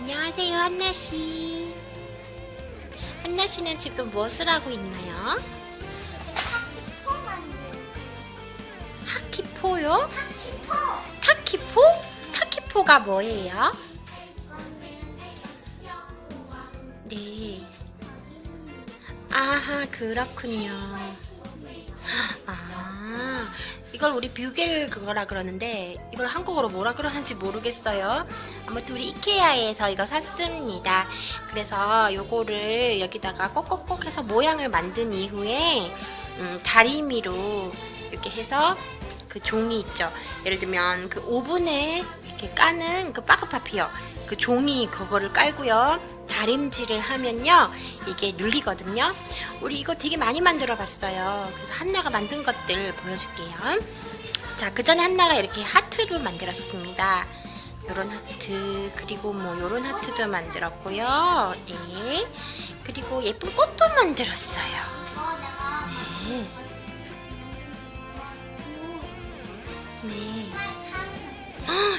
안녕하세요, 한나 씨. 한나 씨는 지금 무엇을 하고 있나요? 타키포 만들. 하키포요? 타키포. 타키포? 타키포가 뭐예요? 네. 아하, 그렇군요. 아, 이걸 우리 뷰겔 그거라 그러는데, 이걸 한국어로 뭐라 그러는지 모르겠어요. 아무튼 우리 이케아에서 이거 샀습니다. 그래서 요거를 여기다가 꼭꼭꼭 해서 모양을 만든 이후에, 음, 다리미로 이렇게 해서 그 종이 있죠. 예를 들면 그 오븐에 이렇게 까는 그 바크파피어 그 종이 그거를 깔고요. 다림질을 하면요. 이게 눌리거든요. 우리 이거 되게 많이 만들어 봤어요. 그래서 한나가 만든 것들 보여줄게요. 자, 그 전에 한나가 이렇게 하트를 만들었습니다. 요런 하트, 그리고 뭐 요런 하트도 만들었고요. 네. 그리고 예쁜 꽃도 만들었어요. 네. 네.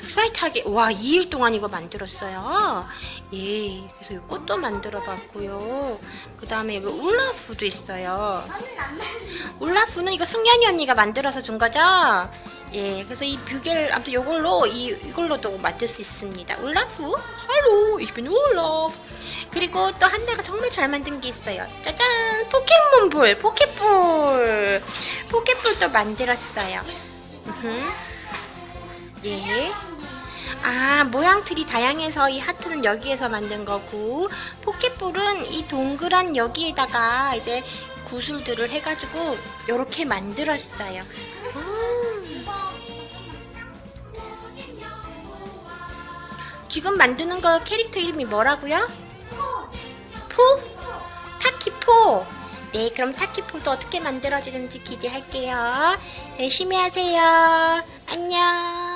스파이 타기 와 2일 동안 이거 만들었어요. 예, 그래서 이 꽃도 만들어 봤고요. 그 다음에 여기 울라프도 있어요. 울라프는 이거 승연이 언니가 만들어서 준 거죠? 예, 그래서 이 뷰겔 아무튼 이걸로 이 이걸로도 만들 수 있습니다. 울라프, 할로, ich bin 울라프. 그리고 또 한나가 정말 잘 만든 게 있어요. 짜잔, 포켓몬볼, 포켓볼, 포켓볼도 만들었어요. 으흠. 예. 아, 모양틀이 다양해서 이 하트는 여기에서 만든 거고, 포켓볼은 이 동그란 여기에다가 이제 구슬들을 해가지고, 요렇게 만들었어요. 음, 지금 만드는 거 캐릭터 이름이 뭐라고요? 포? 타키포. 네, 그럼 타키포도 어떻게 만들어지는지 기대할게요. 열심히 하세요. 안녕.